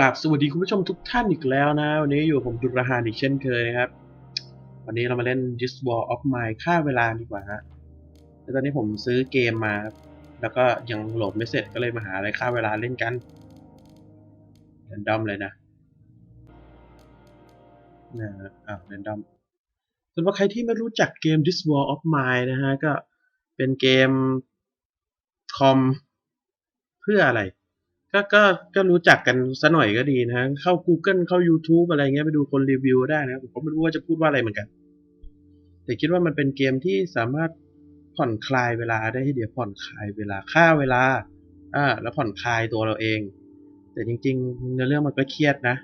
กราบสวัสดีคุณผู้ชมทุกท่านอีกแล้วนะ วันนี้อยู่ผมดุรหานอีกเช่นเคยนะครับ วันนี้เรามาเล่น This War of Mine ค่าเวลาดีกว่าฮะแล้วตอนนี้ผมซื้อเกมมา แล้วก็ยังโหลดไม่เสร็จก็เลยมาหาอะไรค่าเวลาเล่นกันเรนดอมเลยนะนะอ้าวเรนดอมสำหรับใครที่ไม่รู้จักเกม This War of Mine นะฮะ ก็เป็นเกมคอมเพื่ออะไร ก็ก็ก็รู้จักกันซะหน่อยก็ดีนะเข้า Google เข้า YouTube อะไรเงี้ยไปดูคนรีวิวได้นะผมก็ไม่รู้ว่าจะพูดว่าอะไรเหมือนกัน แต่คิดว่ามันเป็นเกมที่สามารถผ่อนคลายเวลาได้ทีเดียวผ่อนคลายเวลาฆ่าเวลาอ่าแล้วผ่อนคลายตัวเราเอง แต่จริงๆเนื้อเรื่องมันก็เครียดนะ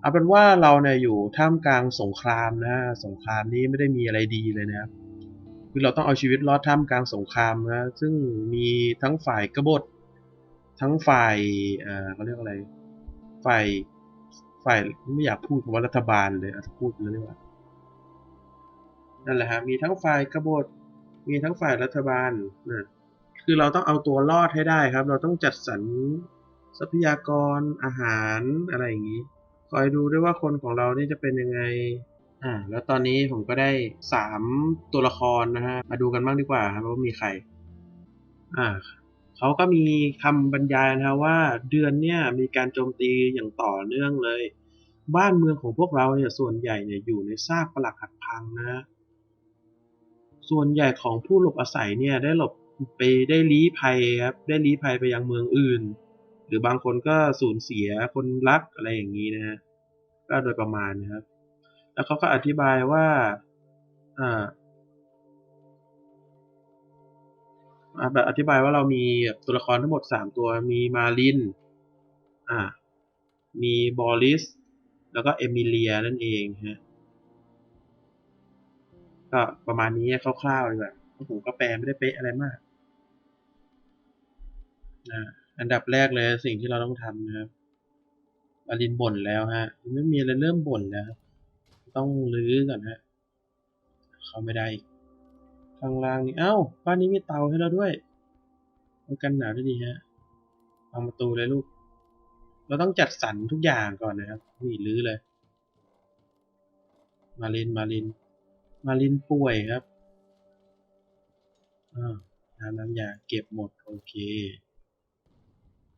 เอาเป็นว่าเราเนี่ยอยู่ท่ามกลางสงครามนะสงครามนี้ไม่ได้มีอะไรดีเลยนะครับคือเราต้องเอาชีวิตรอดท่ามกลางสงครามนะซึ่งมีทั้งฝ่ายกบฏ ทั้งฝ่ายเออเขาเรียกอะไรฝ่ายฝ่ายไม่อยากพูดคำว่ารัฐบาลเลยอาจจะพูดเลยดีกว่านั่นแหละฮะมีทั้งฝ่ายกบฏมีทั้งฝ่ายรัฐบาลนะคือเราต้องเอาตัวรอดให้ได้ครับ เราต้องจัดสรรทรัพยากรอาหารอะไรอย่างนี้ คอยดูด้วยว่าคนของเรานี่จะเป็นยังไงอ่าแล้วตอนนี้ผมก็ได้สามตัวละครนะฮะมาดูกันบ้างดีกว่าครับว่ามีใครอ่า เขาก็มีคำบรรยายนะฮะว่าเดือนเนี่ยมีการโจมตีอย่างต่อเนื่องเลย บ้านเมืองของพวกเราเนี่ยส่วนใหญ่เนี่ยอยู่ในซากปรักหักพังนะฮะส่วนใหญ่ของผู้หลบอาศัยเนี่ยได้หลบไปได้ลี้ภัยครับได้ลี้ภัยไปยังเมืองอื่น หรือบางคนก็สูญเสียคนรักอะไรอย่างนี้นะฮะก็โดยประมาณนะครับ แล้วเขาก็อธิบายว่าอ่า แบบอธิบายว่าเรามีตัวละครทั้งหมดสามตัว มีมาริน อ่า มีบอริส แล้วก็เอมิเลียนั่นเองฮะ ก็ประมาณนี้คร่าวๆเลยแบบผมก็แปลไม่ได้เป๊ะอะไรมาก อ่า อันดับแรกเลยสิ่งที่เราต้องทำนะครับมารินบ่นแล้วฮะ ไม่มีอะไรเริ่มบ่นแล้ว ต้องรื้อก่อนฮะ เข้าไม่ได้อีก ข้างล่างนี่ เอ้า บ้านนี้มีเตาให้เราด้วยป้องกันหนาวได้ดีฮะวางประตูเลยลูก เราต้องจัดสรรทุกอย่างก่อนนะครับนี่รื้อเลย มาริน มาริน มารินป่วยครับอ่าน้ำน้ำยาเก็บหมด โอเค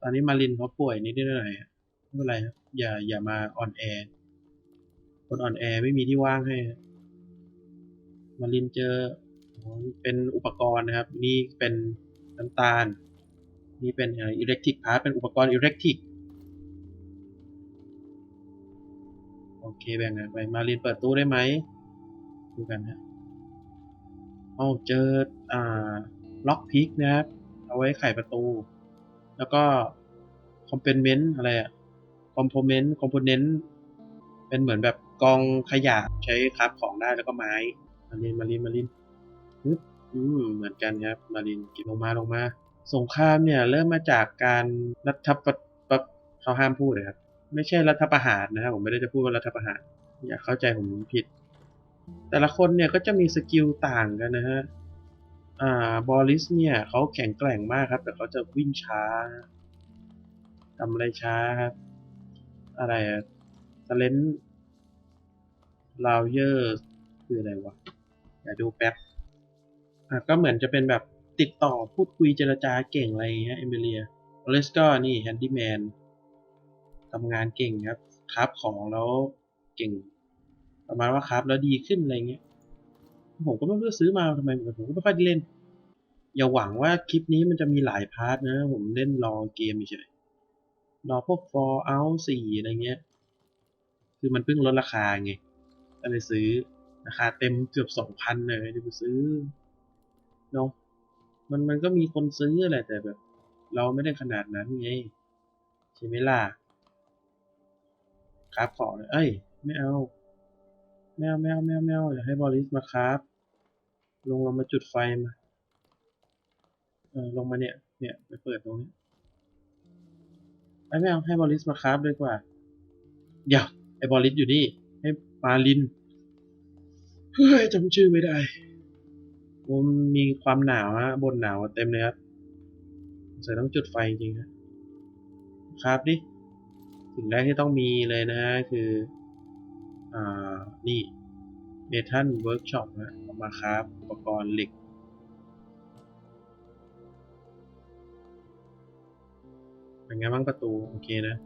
ตอนนี้มารินเขาป่วยนิดหน่อยอะไม่เป็นไรครับ อย่า อย่ามาอ่อนแอ คนอ่อนแอไม่มีที่ว่างให้ มารินเจอ เป็นอุปกรณ์นะครับ นี่เป็นน้ำตาล นี่เป็นอิเล็กทริกพาร์เป็นอุปกรณ์อิเล็กทริกโอเคแบ่งกันไปมารินเปิดตู้ได้ไหมดูกันนะเอาเจออ่าล็อกพิกนะครับ เอาไว้ไขประตู แล้วก็คอมเพนเมนต์อะไรอะคอมโพเมนต์คอมโพเนนต์เป็นเหมือนแบบกองขยะใช้ครับของได้แล้วก็ไม้มารินมารินมาริน อืมเหมือนกันครับ มารินกินลงมาลงมา สงครามเนี่ย เริ่มมาจากการรัฐประปะเขาห้ามพูดเลยครับ ไม่ใช่รัฐประหารนะครับผมไม่ได้จะพูดว่ารัฐประหาร อย่าเข้าใจผมผิด แต่ละคนเนี่ยก็จะมีสกิลต่างกันนะฮะอ่าบอริสเนี่ยเขาแข็งแกร่งมากครับ แต่เขาจะวิ่งช้าทำอะไรช้าครับ อะไรอะสเลนลาวเยอร์คืออะไรวะอย่าดูแป๊บ อะก็เหมือนจะเป็นแบบติดต่อพูดคุยเจรจาเก่งอะไรเงี้ยเอมิเลียอเลสก็นี่แฮนดี้แมนทำงานเก่งครับครับของแล้วเก่ง ประมาณว่าครับแล้วดีขึ้นอะไรเงี้ยผมก็ไม่รู้ซื้อมาทำไมผมก็ไม่ค่อยได้เล่น อย่าหวังว่าคลิปนี้มันจะมีหลายพาร์ทนะ ผมเล่นรอเกมเฉยรอพวก Fallout 4 อะไรเงี้ย คือมันเพิ่งลดราคาไง ก็เลยซื้อราคาเต็มเกือบสองพันเลยเดี๋ยวไปซื้อ เนาะมันมันก็มีคนซื้อแหละแต่แบบ เราไม่ได้ขนาดนั้นไงใช่ไหมล่ะครับขอเลยเอ้ย ไม่เอาไม่เอาไม่เอาไม่เอาไม่เอาอย่าให้บอริสมาครับลงเรามาจุดไฟมาเออลงมาเนี่ย เนี่ยไปเปิดตรงนี้ไอ้ไม่เอาให้บอริสมาครับเลยกว่า เดี๋ยวไอ้บริสอยู่นี่ ให้มาลิน เฮ้ยจำชื่อไม่ได้ ผมมีความหนาวฮะบนหนาวเต็มเลยครับใส่ต้องจุดไฟจริงๆนะครับดิสิ่งแรกที่ต้องมีเลยนะฮะคือ อ่า นี่เมทัลเวิร์กช็อปนะเอามาครับอุปกรณ์เหล็ก เป็นไงบ้างประตู โอเคนะ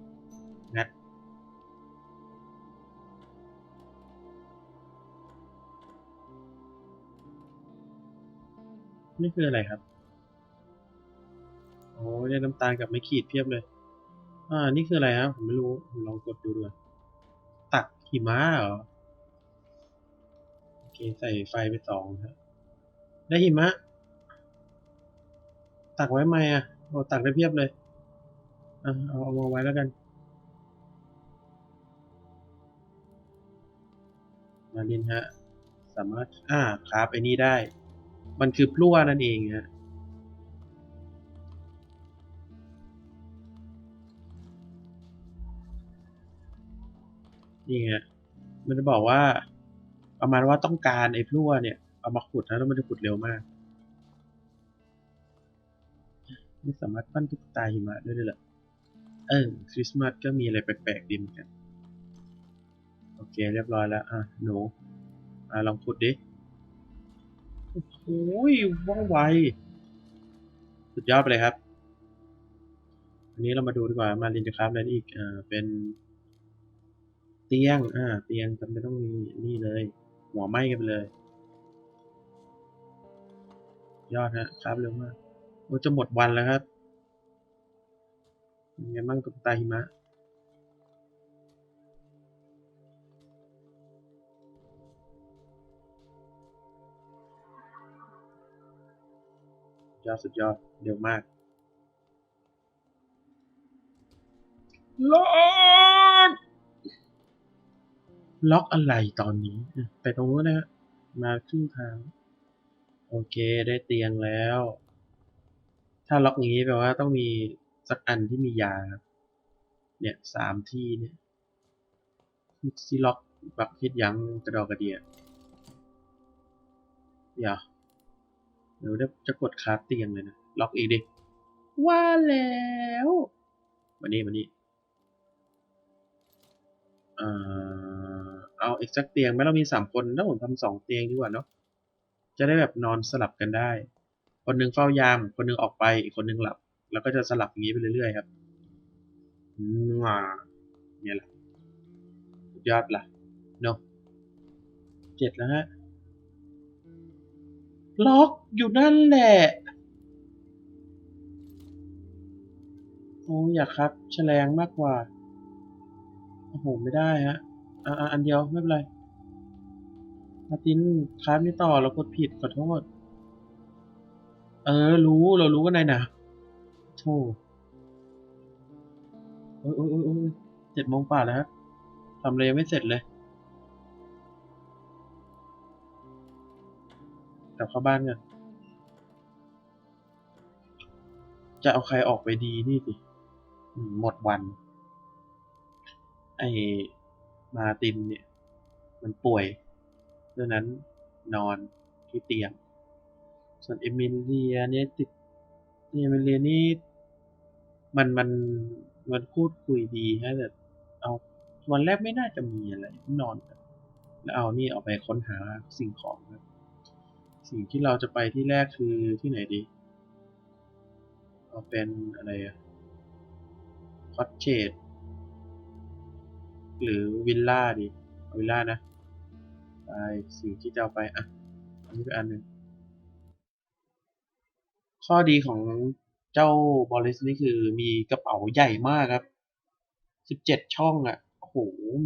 นี่คืออะไรครับ โอ้ยได้น้ำตาลกับไม่ขีดเพียบเลย อ่า นี่คืออะไรครับผมไม่รู้ผมลองกดดูด้วยตักหิมะเหรอ โอเค ใส่ไฟไปสองครับ ได้หิมะ ตักไว้ไหมอะโอ้ตักได้เพียบเลย อะเอาเอามาไว้แล้วกัน มาลินฮะ สามารถ อ่าครับไอ้นี่ได้ มันคือพลั่วนั่นเองฮะนี่ไงมันจะบอกว่าประมาณว่าต้องการไอ้พลั่วเนี่ยเอามาขุดนะแล้วมันจะขุดเร็วมากไม่สามารถปั้นตุ๊กตาหิมะได้ด้วยเหรอเออคริสต์มาสก็มีอะไรแปลกๆดีเหมือนกัน โอเค เรียบร้อยแล้ว อะ หนู อะ ลองขุดดิ โอ้โหว่องไว สุดยอดไปเลยครับ อันนี้เรามาดูดีกว่ามาลินจะครับอะไรอีกอ่าเป็น เตียง อ่า เตียงจำเป็นต้องมีนี่เลย หัวไหม้กันไปเลย ยอดฮะครับเร็วมากโอ้จะหมดวันแล้วครับยังไงบ้างกับตาหิมะ ยอดสุดยอดเร็วมากล็อกล็อกอะไรตอนนี้อะไปตรงนู้นนะฮะมาครึ่งทาง โอเคได้เตียงแล้ว ถ้าล็อกอย่างนี้แปลว่าต้องมีสักอันที่มียาครับเนี่ยสามที่เนี่ยที่ล็อกบักคิดยั้งกระดอกกระเดียเดี๋ยว เดี๋ยวจะกดคาร์เตียงเลยนะ ล็อกอีกดิ ว่าแล้วมานี่มานี่เอ่อเอาอีกสักเตียงไหมเรามีสามคนถ้าผมทำสองเตียงดีกว่าเนาะจะได้แบบนอนสลับกันได้ คนหนึ่งเฝ้ายาม คนหนึ่งออกไปอีกคนหนึ่งหลับ แล้วก็จะสลับอย่างนี้ไปเรื่อยๆครับอืมอ่าเนี่ยแหละสุดยอดละเนาะเจ็ดแล้วฮะ ล็อกอยู่นั่นแหละโอ้อยากครับแฉลงมากกว่า โอ้โห ไม่ได้ฮะ อ่าอันเดียวไม่เป็นไรมาตินครับนี่ต่อเรากดผิดขอโทษ เออ รู้เรารู้ว่านายหนะโธ่โอ้ยโอ้ยโอ้ยเจ็ดโมงกว่าแล้วครับทำอะไรยังไม่เสร็จเลย กลับเข้าบ้านกันจะเอาใครออกไปดีนี่สิ หมดวัน ไอ้มาตินเนี่ย มันป่วยดังนั้นนอนที่เตียง ส่วนเอมิเลียเนี่ยติดเอมิเลียนี่มันมันมันพูดคุยดีฮะแต่เอาวันแรกไม่น่าจะมีอะไรนอนกันแล้วเอานี่ออกไปค้นหาสิ่งของครับ สิ่งที่เราจะไปที่แรกคือที่ไหนดีเอาเป็นอะไรอะคอตเชดหรือวิลล่าดีเอาวิลล่านะไปสิ่งที่จะเอาไปอะอันนี้เป็นอันหนึ่งข้อดีของเจ้าบอลิสนี่คือมีกระเป๋าใหญ่มากครับสิบเจ็ดช่องอะ่ะโอ้โห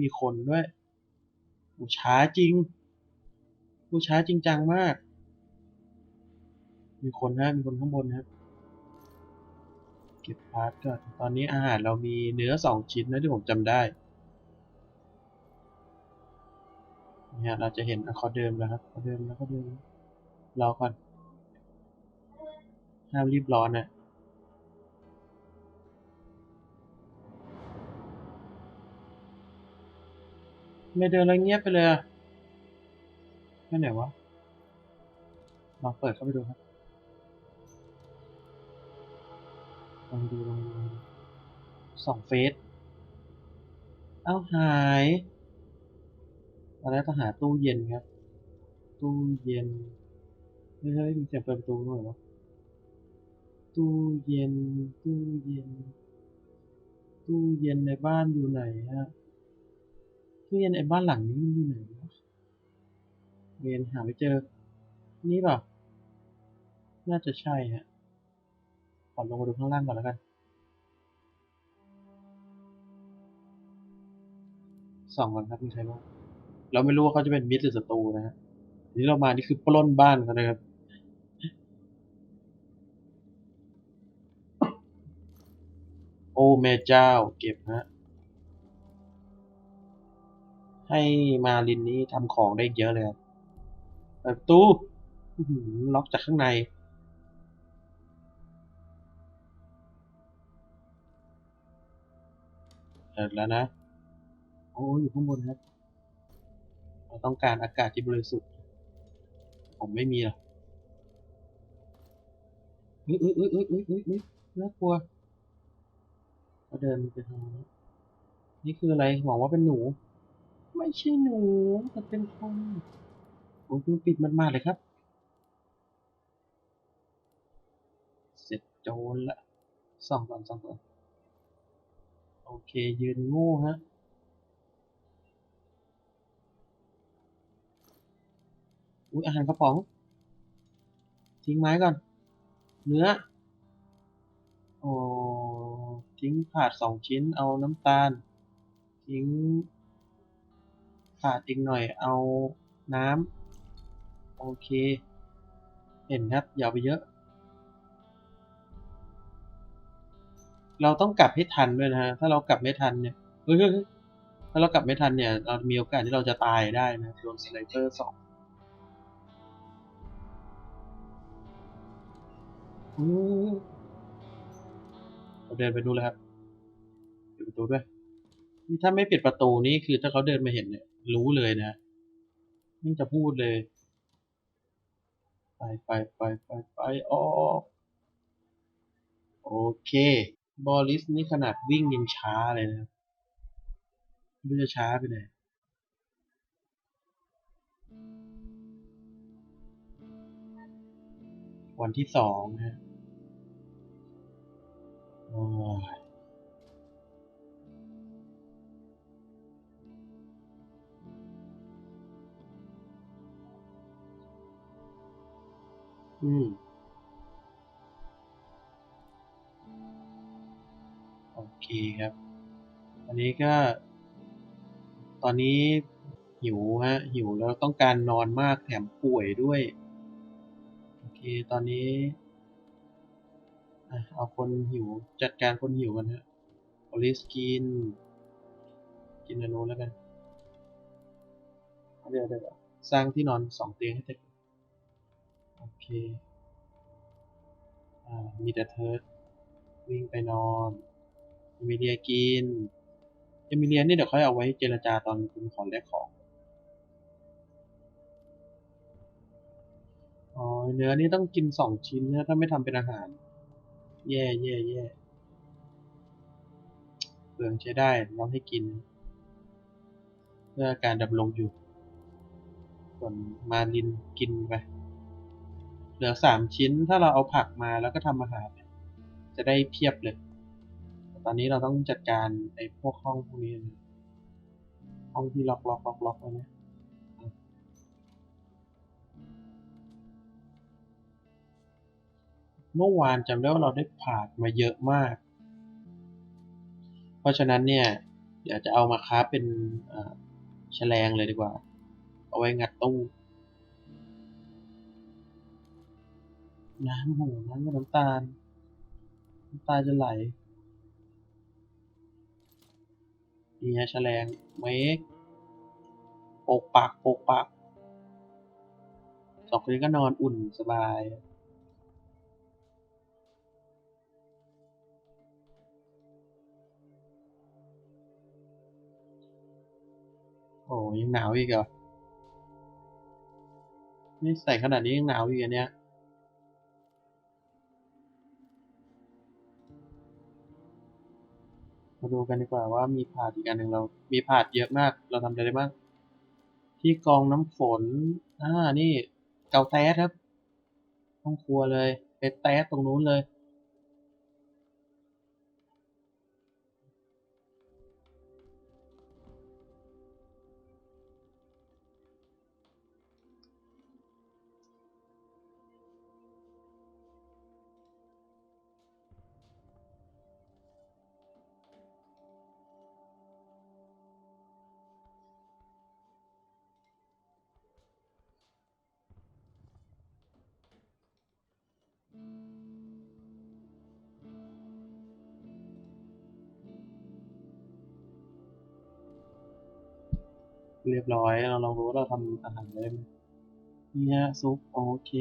มีคนด้วยโอ้ช้าจริงผู้ช้าจริงจังมาก มีคนนะมีคนข้างบนนะครับ เก็บพาร์ทก่อน ตอนนี้อาหารเรามีเนื้อสองชิ้นนะที่ผมจำได้ เนี่ยเราจะเห็นอคอเดิมแล้วครับคอเดิมแล้วก็เดิมรอก่อน ห้ามรีบร้อนนะไม่เดินแล้วเงียบไปเลยอะไปไหนวะ ลองเปิดเข้าไปดูครับ ลองดูลองดูสองเฟสเอาหายตอนแรกต้องหาตู้เย็นครับ ตู้เย็นเฮ้ยเฮ้ยมีเสียงเปิดประตูหน่อยวะตู้เย็น ตู้เย็น ตู้เย็นในบ้านอยู่ไหนฮะ ตู้เย็นในบ้านหลังนี้มันอยู่ไหนวะเวียนหาไม่เจอ นี่เปล่าน่าจะใช่ฮะ ขอลงมาดูข้างล่างก่อนแล้วกัน ส่องก่อนครับมีใครบ้างเราไม่รู้ว่าเขาจะเป็นมิตรหรือศัตรูนะฮะนี่เรามานี่คือปล้นบ้านเขานะครับโอ้แม่เจ้าเก็บฮะให้มาลินนี้ทำของได้เยอะเลยครับประตูล็อกจากข้างใน เปิดแล้วนะ โอ้อยู่ข้างบนครับ เราต้องการอากาศที่บริสุทธิ์ ผมไม่มีหรอกอุ้ยอุ้ยอุ้ยอุ้ยอุ้ยอุ้ยอุ้ยน่ากลัวก็เดินไปทางนี้นี่คืออะไรหวังว่าเป็นหนู ไม่ใช่หนูแต่เป็นคนโอ้ยคุณปิดมันมากเลยครับ เสร็จโจรละส่องก่อนส่องก่อนโอเค ยืนง่ฮะอุ้ยอาหารกระป๋อง ทิ้งไม้ก่อน เนื้อ โอ้ทิ้งขาดสองชิ้นเอาน้ำตาล ทิ้ง ขาดอีกหน่อยเอาน้ำโอเค เห็นครับอย่าไปเยอะ เราต้องกลับให้ทันด้วยนะฮะ ถ้าเรากลับไม่ทันเนี่ยเฮ้ยถ้าเรากลับไม่ทันเนี่ย เรามีโอกาสที่เราจะตายได้นะโดนสไนเปอร์สองเราเดินไปดูเลยครับปิดประตูด้วยนี่ถ้าไม่ปิดประตูนี่คือถ้าเขาเดินมาเห็นเนี่ยรู้เลยนะไม่จะพูดเลย ไปไปไปไปไปออกโอเค บอลิสนี่ขนาดวิ่งยังช้าเลยนะครับไม่จะช้าไปไหนวันที่สองนะฮะโอ้ยอืม เคครับ อันนี้ก็ ตอนนี้หิวฮะ หิวแล้วต้องการนอนมากแถมป่วยด้วย โอเค ตอนนี้เอาคนหิวจัดการคนหิวกันฮะโอลิสกิน กินอันนู้นแล้วกัน เดี๋ยวเดี๋ยวสร้างที่นอนสองเตียงให้เสร็จโอเค อ่า มีแต่เทิร์ดวิ่งไปนอน เอมิเลียกิน เอมิเลียนี่เดี๋ยวค่อยเอาไว้เจรจาตอนคุณขอแลกของ อ๋อ เนื้อนี่ต้องกินสองชิ้นนะถ้าไม่ทำเป็นอาหาร แย่แย่แย่เปลืองใช้ได้ต้องให้กิน เพื่อการดำรงอยู่ ส่วนมาลินกินไป เหลือสามชิ้นถ้าเราเอาผักมาแล้วก็ทำอาหารจะได้เพียบเลย ตอนนี้เราต้องจัดการไอ้พวกห้องพวกนี้นะห้องที่ล็อกล็อกล็อกล็อกไว้นี่ยเมื่อวานจำได้ว่าเราได้ผ่านมาเยอะมาก เพราะฉะนั้นเนี่ยเดี๋ยวจะเอามาค้าเป็นแฉลงเลยดีกว่า เอาไว้งัดตู้น้ำโหน้ำกับน้ำตาล น้ำตาจะไหล นี่ฮะแฉลงเมกโปกปักโปกปักสองคนนี้ก็นอนอุ่นสบาย โอ้ยังหนาวอีกเหรอ นี่ใส่ขนาดนี้ยังหนาวอีกอันเนี้ย มาดูกันดีกว่าว่ามีผาดอีกอันหนึ่งเรา มีผาดเยอะมาก เราทำอะไรได้บ้าง ที่กองน้ำฝน อ่า นี่ เกาแต๊สครับ ห้องครัวเลย ไปแต๊สตรงนู้นเลย เรียบร้อย เราลองรู้ว่าเราทำอาหารได้ไหมนี่ฮะซุปโอเค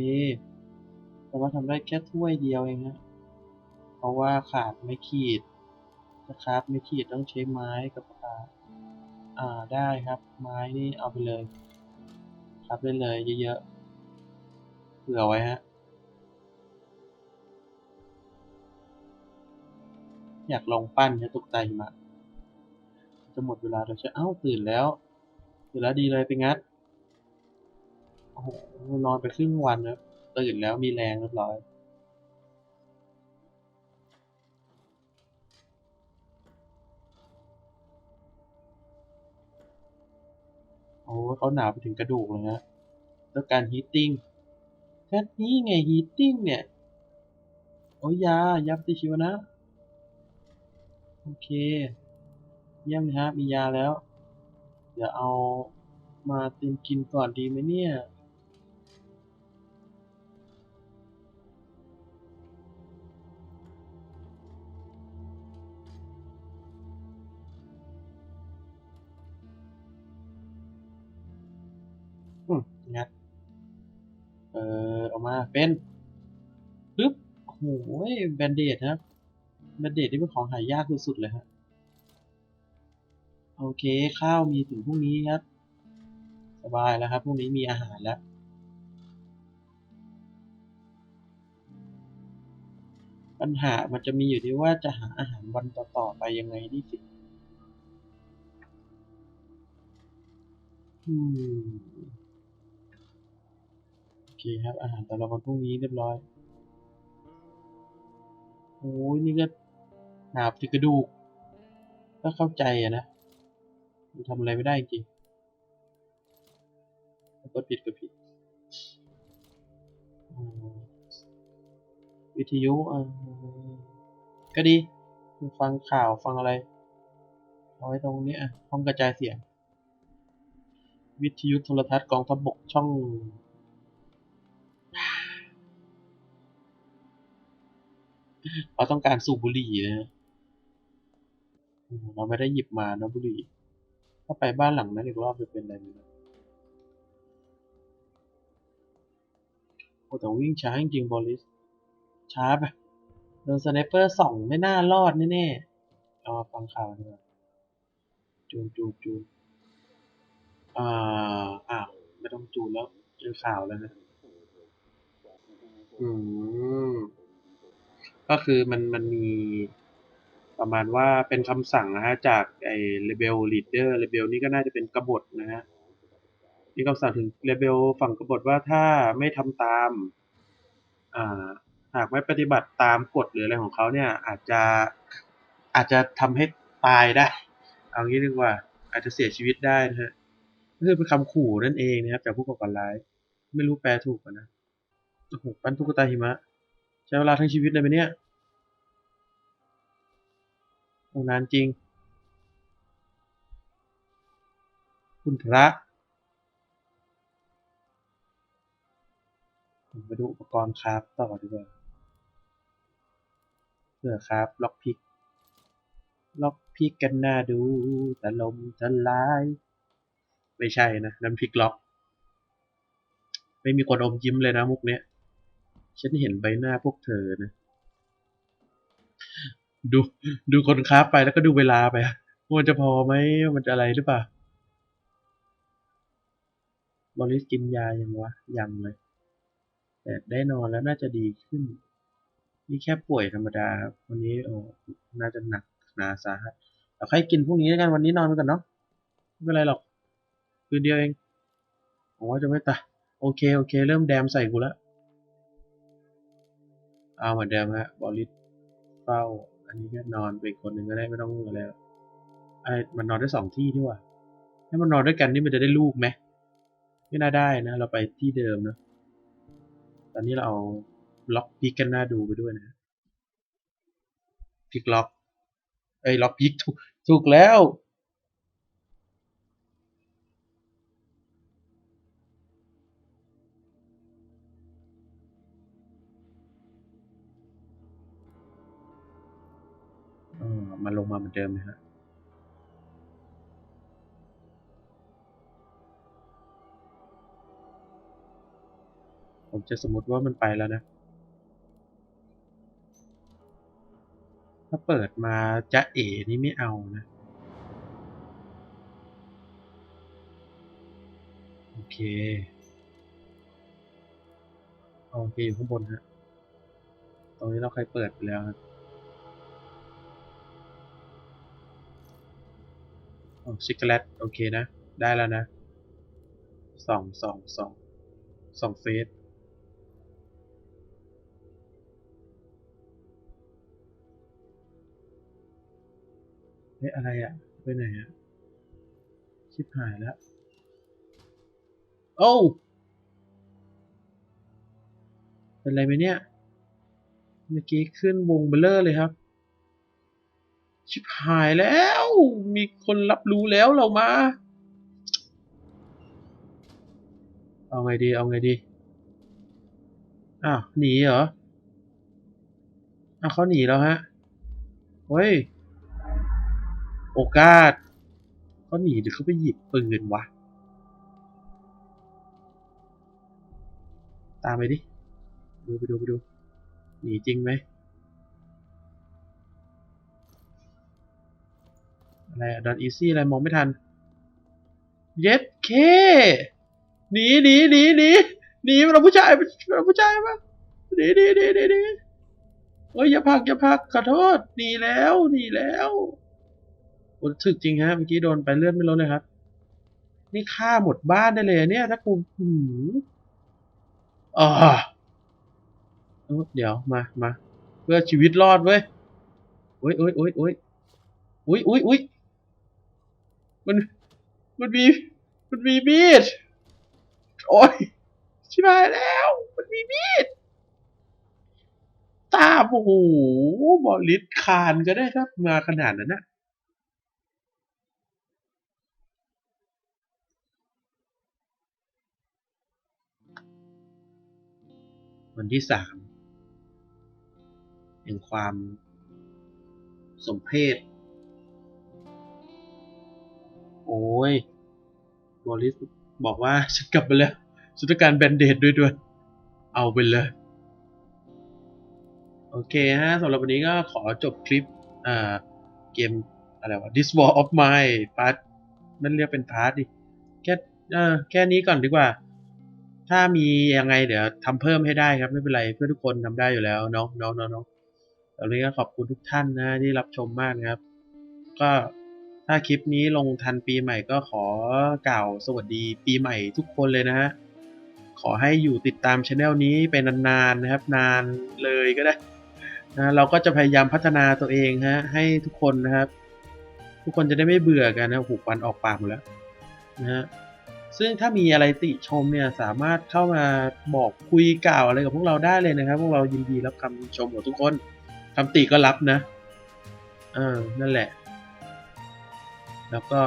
แต่ว่าทำได้แค่ถ้วยเดียวเองฮะเพราะว่าขาดไม่ขีดนะครับไม่ขีดต้องใช้ไม้กับปากอ่าได้ครับ ไม้นี่เอาไปเลย ครับได้เลยเยอะๆเผื่อไว้ฮะอยากลองปั้นจะตกใจมาจะหมดเวลาแล้วใช่เอ้าตื่นแล้ว ตื่นแล้วดีเลยไปงัด โอ้โห นอนไปครึ่งวันแล้วตื่นแล้วมีแรงเรียบร้อยโอ้เขาหนาวไปถึงกระดูกเลยนะแล้วการฮีตติ้งแค่นี้ไงฮีตติ้งเนี่ย โอ้ยยายาปฏิชีวนะ โอเค เยี่ยมเลยฮะ มียาแล้ว เดี๋ยวเอามาเตรียมกินก่อนดีไหมเนี่ย งัด เออเอามาเป็นปึ๊บโอ้โหแบนเดดครับแบนเดดนี่เป็นของหายากสุดๆเลยฮะ โอเค ข้าวมีถึงพรุ่งนี้ครับ สบายแล้วครับพรุ่งนี้มีอาหารแล้วปัญหามันจะมีอยู่ที่ว่าจะหาอาหารวันต่อๆไปยังไงดีสิอโอเคครับ อาหารสำหรับวันพรุ่งนี้เรียบร้อย โอ้ยนี่ก็หนาบถึงกระดูก ก็เข้าใจอะนะ มันทำอะไรไม่ได้จริงก็ผิดก็ผิด วิทยุก็ดีฟังข่าวฟังอะไร เอาไว้ตรงนี้อะห้องกระจายเสียง วิทยุโทรทัศน์กองทัพบกช่องเราต้องการสูบบุหรี่นะเราไม่ได้หยิบมานะบุหรี่ ถ้าไปบ้านหลังนั้นอีกรอบจะเป็นอะไรไหมนะโอ้แต่วิ่งช้าจริงบอลิส ช้าไปโดนสไนเปอร์ส่องไม่น่ารอดแน่ๆเอามาฟังข่าวดีกว่าจูนจูนจูนอ่าอ้าวไม่ต้องจูนแล้วเจอข่าวแล้วนะอืมก็คือมันมันมี ประมาณว่าเป็นคำสั่งนะฮะจากไอ้ Rebel Leader Rebel นี่ก็น่าจะเป็นกบฏนะฮะมีคำสั่งถึง Rebel ฝั่งกบฏว่าถ้าไม่ทำตามอ่าหากไม่ปฏิบัติตามกฎหรืออะไรของเขาเนี่ย อาจจะอาจจะทำให้ตายได้ เอางี้ดีกว่า อาจจะเสียชีวิตได้นะฮะก็คือเป็นคำขู่นั่นเองนะครับจากผู้ก่อการร้าย ไม่รู้แปลถูกปะนะโอ้โหปั้นตุ๊กตาหิมะ ใช้เวลาทั้งชีวิตเลยไหมเนี่ย นานจริง คุณพระผมไปดูอุปกรณ์คราฟต่อดีกว่าเพื่อคราฟล็อกพิก ล็อกพิกกันหน้าดูแต่ลมทลาย ไม่ใช่นะน้ำพริกล็อก ไม่มีคนอมยิ้มเลยนะมุกเนี้ย ฉันเห็นใบหน้าพวกเธอนะ ดู ดูคนคราไปแล้วก็ดูเวลาไปว่ามันจะพอไหมมันจะอะไรหรือเปล่าบริสกินยายังวะ ยังเลย แต่ได้นอนแล้วน่าจะดีขึ้น นี่แค่ป่วยธรรมดาวันนี้โอ้น่าจะหนักหนาสาหัสเราค่อยกินพรุ่งนี้แล้วกันวันนี้นอนไปก่อนเนาะไม่เป็นไรหรอก คืนเดียวเองผมว่าจะไม่ตายโอเค โอเค เริ่มแดมใส่กูแล้วเอาเหมือนเดิมฮะบอลลิสเฝ้า อันนี้ก็นอนไปคนหนึ่งก็ได้ไม่ต้องอะไรแล้วไอ้มันนอนได้สองที่ด้วยถ้ามันนอนด้วยกันนี่มันจะได้ลูกไหมไม่น่าได้นะ เราไปที่เดิมเนอะตอนนี้เราเอาล็อกพิกกันหน้าดูไปด้วยนะพิกล็อกไอ้ล็อกพิกถูกถูกแล้ว มันลงมาเหมือนเดิมนะฮะผมจะสมมติว่ามันไปแล้วนะ ถ้าเปิดมาจะเอ๋นี่ไม่เอานะ โอเค โอเคอยู่ข้างบนฮะ ตรงนี้เราเคยเปิดไปแล้วครับ โอ้ชิคโกแลตโอเคนะ ได้แล้วนะสองสองสองสองเฟสเฮ้ยอะไรอะไปไหนอะชิบหายแล้ว โอ้เป็นไรไหมเนี่ย เมื่อกี้ขึ้นวงเบลเลอร์เลยครับ ชิบหายแล้ว มีคนรับรู้แล้วเรามา เอาไงดี เอาไงดี อ้าว หนีเหรอ อ้าวเขาหนีแล้วฮะ เฮ้ย โอกาสเขาหนีหรือเขาไปหยิบปืนวะ ตามไปดิ ดูไปดูไปดู หนีจริงไหม อะไรดอนอีซี่อะไรมองไม่ทัน เย็ดเคหนีหนีหนีหนีหนีเราผู้ชายเราผู้ชายปะหนีหนีหนีหนีหนีโอ้ยอย่าพักอย่าพักขอโทษหนีแล้วหนีแล้วโอ้ถึกจริงฮะเมื่อกี้โดนไปเลือดไม่ลดเลยครับ นี่ฆ่าหมดบ้านได้เลยเนี่ย ถ้ากูหืมอ่าเอ้าเดี๋ยวมามาเพื่อชีวิตรอดเว้ยโอ้ยโอ้ยโอ้ยโอ้ยอุ้ยอุ้ยอุ้ย มัน มันมี มันมีมีด โอ้ยชิบหายแล้ว มันมีมีด ตามโอ้โหบอลลิสคานก็ได้ครับมาขนาดนั้นนะวันที่สามแห่งความสมเพศ โอ้ยบอลิสบอกว่าฉันกลับมาแล้วฉันต้องการแบนเดดด้วยด้วย เอาไปเลย โอเคฮะสำหรับวันนี้ก็ขอจบคลิปอ่าเกมอะไรวะ This War of Mine พาร์ทมันเรียกเป็นพาร์ทดิแค่เออแค่นี้ก่อนดีกว่า ถ้ามียังไงเดี๋ยวทำเพิ่มให้ได้ครับไม่เป็นไรเพื่อทุกคนทำได้อยู่แล้วเนาะเนาะเนาะเนาะตอนนี้ก็ขอบคุณทุกท่านนะที่รับชมมากนะครับ ก็ ถ้าคลิปนี้ลงทันปีใหม่ก็ขอกล่าวสวัสดีปีใหม่ทุกคนเลยนะฮะ ขอให้อยู่ติดตามช anel นี้ไปนานๆนะครับ นานเลยก็ได้นะเราก็จะพยายามพัฒนาตัวเองฮะ ให้ทุกคนนะครับ ทุกคนจะได้ไม่เบื่อกันนะหูปันออกปากหมดแล้วนะฮะซึ่งถ้ามีอะไรติชมเนี่ยสามารถเข้ามาบอกคุยกล่าวอะไรกับพวกเราได้เลยนะครับ พวกเรายินดีรับคำชมของทุกคนคำติก็รับนะเออนั่นแหละ แล้วก็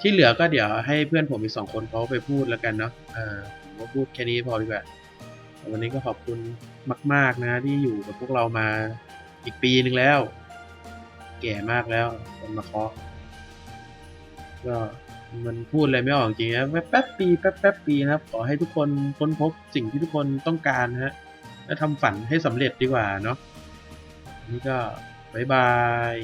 ที่เหลือก็เดี๋ยวให้เพื่อนผมอีกสองคนเขาไปพูดแล้วกันเนาะเออผมก็พูดแค่นี้พอดีกว่าวันนี้ก็ขอบคุณมาก ๆ นะ ที่อยู่กับพวกเรามาอีกปีหนึ่งแล้ว แก่มากแล้วคนมาเคาะก็มันพูดอะไรไม่ออกจริงนะแป๊บปีแป๊บๆปีนะครับ ขอให้ทุกคนค้นพบสิ่งที่ทุกคนต้องการนะฮะและทำฝันให้สำเร็จดีกว่าเนาะนี่ก็บายบาย